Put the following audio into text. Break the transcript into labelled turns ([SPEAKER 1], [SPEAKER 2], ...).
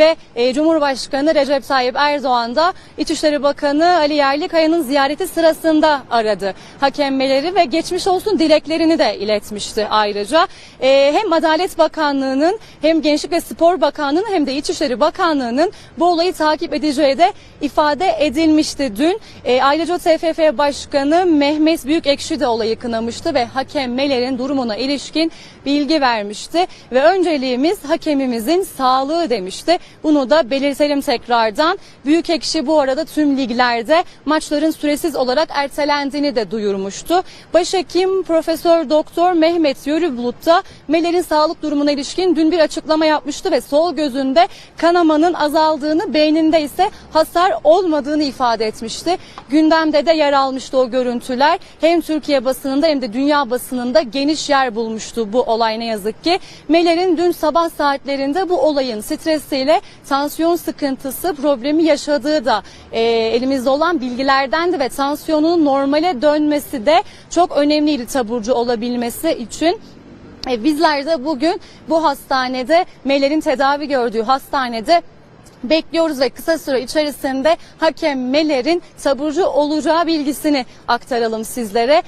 [SPEAKER 1] ve e, Cumhurbaşkanı Recep Tayyip Erdoğan da İçişleri Bakanı Ali Yerlikaya'nın ziyareti sırasında aradı hakemleri ve geçmiş olsun dileklerini de iletmişti ayrıca. E, hem Adalet Bakanlığı'nın hem Gençlik ve Spor Bakanlığı'nın hem de İçişleri Bakanlığı'nın bu olayı takip edeceği de ifade edilmişti dün. E, ayrıca TFF Başkanı Mehmet Büyükekşi de olayı kınamıştı ve hakemlerin durumuna ilişkin bilgi vermişti ve önceliğimiz hakemimizin sağlığı demişti. Bunu da belirtelim tekrardan. Büyükekşi bu arada tüm liglerde maçların süresiz olarak ertelendiğini de duyurmuştu. Başhekim Profesör Doktor Mehmet Yörübulut da Meler'in sağlık durumuna ilişkin dün bir açıklama yapmıştı ve sol gözünde kanamanın azaldığını, beyninde ise hasar olmadığını ifade etmişti. Gündemde de yer almıştı o görüntüler. Hem Türkiye basınında hem de dünya basınında geniş yer bulmuştu bu olay ne yazık ki. Meler'in dün sabah saatlerinde bu olayın stresiyle tansiyon sıkıntısı problemi yaşadığı da e, elimizde olan bilgilerdendi ve tansiyonun normale dönmesi de çok önemliydi taburcu olabilmesi için. E, bizler de bugün bu hastanede Meler'in tedavi gördüğü hastanede bekliyoruz ve kısa süre içerisinde hakem Meler'in taburcu olacağı bilgisini aktaralım sizlere.